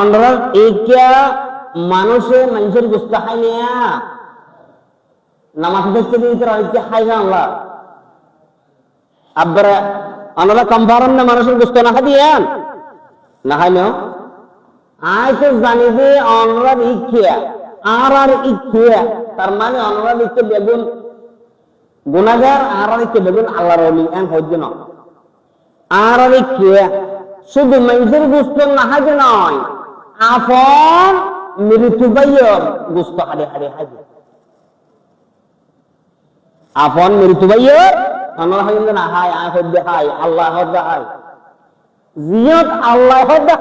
আমরা এইটা মানুষে মানুষের গুস্ত খাই নিয়া নামাজ দেখতে দিতে রয়েছে খাই না আল্লাহ। আব্বারা আমরা কম্পারন না মানুষের গুস্ত না খাই দিয়ান না খাই না আয় জানি যে অনরার ইচ্ছা আর আর ইচ্ছা তার মানে অনরার ইচ্ছে বেগুন গুণাগার আর আর ইচ্ছে বেগুন আল্লাহর অলি, এন হইজ না আর আর ইচ্ছে শুধু মানুষের গুস্ত না হাজে নয়। আপন মৃত্যু বাইয়র গুস্ত হারে হারে হইল না হাই হদ্দে আল্লাহ হদ্দে জিয়ত হদ্দে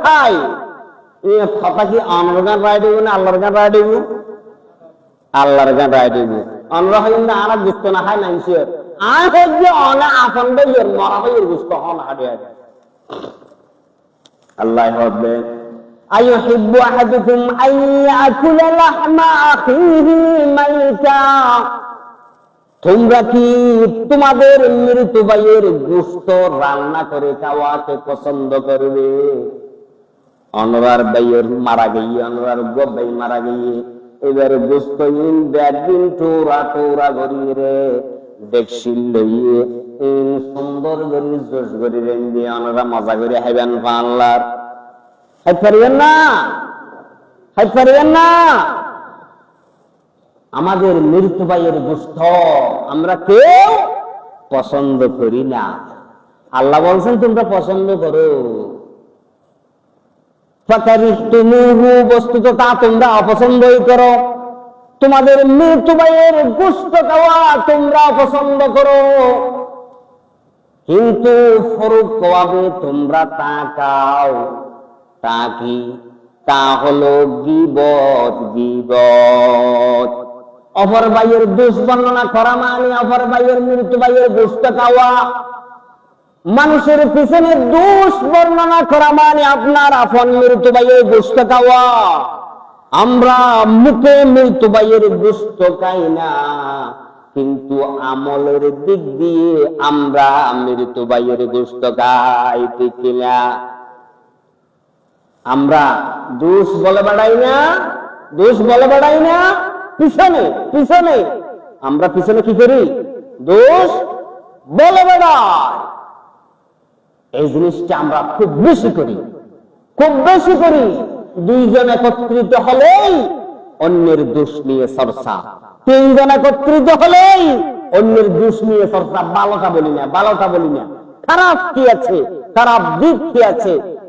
কথা কি আমার গান রায় দেবো না আল্লাহর গান রায় দেবো? আল্লাহর গান রায় দেবো। আমরা হইল না, আর না নাইছে আয় হদ্দে অনা আপন বাইয়র মরা বাইয়র গুস্ত হন হারে আল্লাহ হবে أيحب أحدكم أن يأكل لحم أخيه ميتا তোমরা কি তোমাদের মৃত ভাইয়ের গোস্ত রান্না করে খাওয়াকে পছন্দ করবে অনরার ভাইয়ের মারা গিয়ে অনরার গবাই মারা গিয়ে এবার গোস্ত ইন ব্যাগদিন টোরা টোরা গড়িয়ে রে দেখছিল লইয়ে ইন সুন্দর গরি জোশ গরি রেন দিয়ে অনরা মজা করে হাইবেন পানলার হাই পারিবেন না? হাই পারিবেন না? আমাদের মৃত্যু ভাইয়ের গোষ্ঠ আমরা কেউ পছন্দ করি না। আল্লাহ বলছেন, তোমরা পছন্দ করো। বস্তুত তা তোমরা অপছন্দই করো। তোমাদের মৃত্যু ভাইয়ের গোষ্ঠ খাওয়া তোমরা অপছন্দ করো। কিন্তু ফরুক কওয়াবে তোমরা তা খাও। তা কি তা হলো গিবত গিবত। অপর ভাইয়ের দোষ বর্ণনা করা মানে অপর ভাইয়ের মৃত্যু ভাইয়ের গোষ্ঠ খাওয়া। মানুষের পিছনে দোষ বর্ণনা করা মানে আপনার আপন মৃত্যু ভাইয়ের গোষ্ঠ খাওয়া। আমরা মুখে মৃত্যু ভাইয়ের গোষ্ঠ খাই না, কিন্তু আমলের দিক দিয়ে আমরা মৃত্যু ভাইয়ের গোষ্ঠ খাই, ঠিক কিনা? আমরা দোষ বলে বেড়াই না, দোষ বলে বেড়াই না, পিছনে পিছনে। আমরা পিছনে কি করি? দোষ বলে বেড়াই। এই জিনিসটা আমরা খুব বেশি করি, খুব বেশি করি। দুইজন একত্রিত হলেই অন্যের দোষ নিয়ে চর্চা। তিনজন একত্রিত হলেই অন্যের দোষ নিয়ে চর্চা। ভালোটা বলি না ভালোটা বলি না। খারাপ কি আছে? খারাপ দিক কি আছে?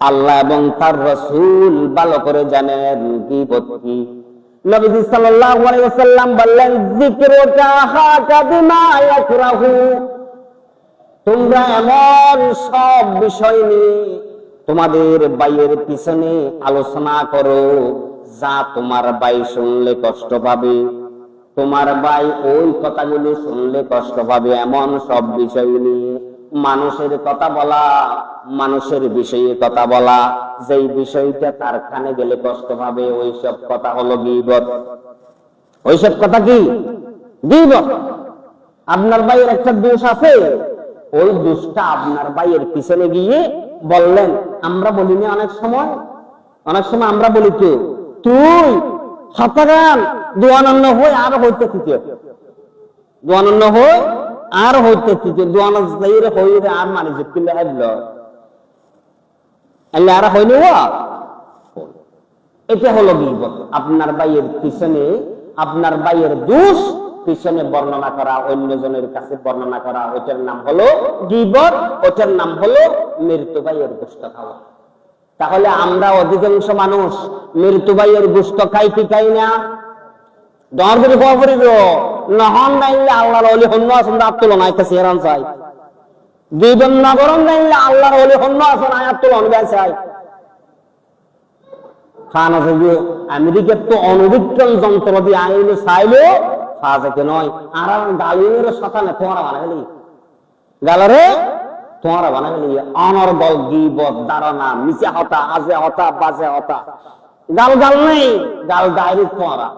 আল্লাহ এবং তার রাসূল ভালো করে জানেন কি নবীজি সাল্লাল্লাহু আলাইহি ওয়াসাল্লাম বললেন, যিকরুকা ইয়াকরাহু। তোমরা এমন সব বিষয় নিয়ে তোমাদের বাইয়ের পিছনে আলোচনা করো, যা তোমার বাই শুনলে কষ্ট পাবে। তোমার ভাই ওই কথাগুলো শুনলে কষ্ট পাবে, এমন সব বিষয় নিয়ে মানুষের কথা বলা, মানুষের বিষয়ে কথা বলা, যেই বিষয়টা তার কানে গেলে কষ্ট পাবে ওই সব কথা হলো গিবত। ওইসব কথা কি? গিবত। আপনার ভাইয়ের একটা দোষ আছে। ওই দোষটা আপনার ভাইয়ের পিছনে গিয়ে বললেন। আমরা বলিনি অনেক সময়। অনেক সময় আমরা বলি কি? তুই হতাগান দোয়ানন্ন হয়ে আর হইতে থেকে দোয়ানন্ন হই আর হইতে থেকে দোয়ান হই রে আর মানে যে কিলে আইল আল্লাহ আর হইনি এটা হলো গিবত। আপনার ভাইয়ের পিছনে, আপনার ভাইয়ের দোষ পিছনে বর্ণনা করা অন্যজনের কাছে বর্ণনা করা ওটার নাম হলো গিবত ওটার নাম হলো মৃত্যু ভাইয়ের গোস্ত খাওয়া। তাহলে আমরা অধিকাংশ মানুষ মৃত্যু ভাইয়ের গোস্ত খাই কি খাই না? ডর করে খাওয়া পড়িব। নহন নাইলে আল্লাহর অলি হন্য আসুন সেরান চাই। নগরম নাইলে আল্লাহর হন্য আসুন আয়াত তুলন খান আছে যে আমেরিকার তো আইলে চাইলে নয়। আর বানাইলি গালারে হতা, আজে হতা, বাজে হতা। গাল গাল নেই, গাল ডাইরেক্ট তোমারা।